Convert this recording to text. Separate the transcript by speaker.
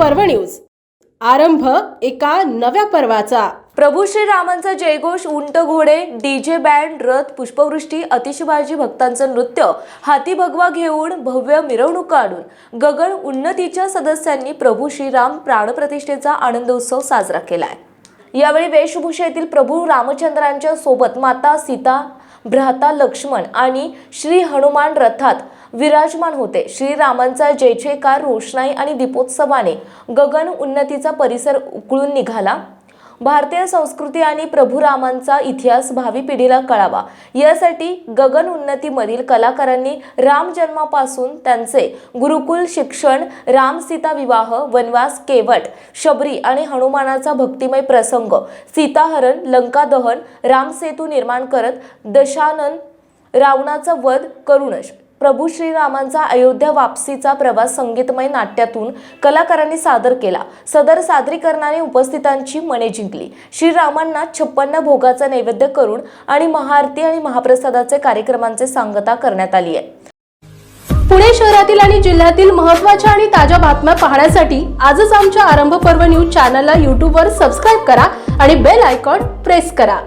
Speaker 1: News. आरंभ एका नव्या पर्वाचा.
Speaker 2: प्रभू श्रीरामांचा जयघोष उंट घोडे डीजे बँड रथ पुष्पवृष्टी अतिशबाजी भक्तांचं नृत्य हाती भगवा घेऊन भव्य मिरवणूक काढून गगन उन्नतीच्या सदस्यांनी प्रभू श्रीराम प्राणप्रतिष्ठेचा आनंदोत्सव साजरा केलाय. यावेळी वेशभूषेतील प्रभू रामचंद्रांच्या सोबत माता सीता भ्राता लक्ष्मण आणि श्री हनुमान रथात विराजमान होते. श्रीरामांचा जय जयकार रोषणाई आणि दीपोत्सवाने गगन उन्नतीचा परिसर उकळून निघाला. भारतीय संस्कृती आणि प्रभू रामांचा इतिहास भावी पिढीला कळावा. यासाठी गगन उन्नतीमधील कलाकारांनी राम जन्मापासून त्यांचे गुरुकुल शिक्षण राम सीता विवाह वनवास केवट शबरी आणि हनुमानाचा भक्तिमय प्रसंग सीताहरण लंका दहन रामसेतू निर्माण करत दशानन रावणाचा वध करूनच प्रभू श्रीरामांचा अयोध्या वापसीचा प्रवास संगीतमय नाट्यातून कलाकारांनी सादर केला. सदर सादरीकरणाने उपस्थितांची मने जिंकली. श्रीरामांना छप्पन्न भोगाचा नैवेद्य करून आणि महाआरती आणि महाप्रसादाचे कार्यक्रमांचे सांगता करण्यात आली आहे.
Speaker 1: पुणे शहरातील आणि जिल्ह्यातील महत्त्वाच्या आणि ताज्या बातम्या पाहण्यासाठी आजच आमच्या आरंभ पर्व न्यूज चॅनलला यूट्यूबवर सबस्क्राईब करा आणि बेल आयकॉन प्रेस करा.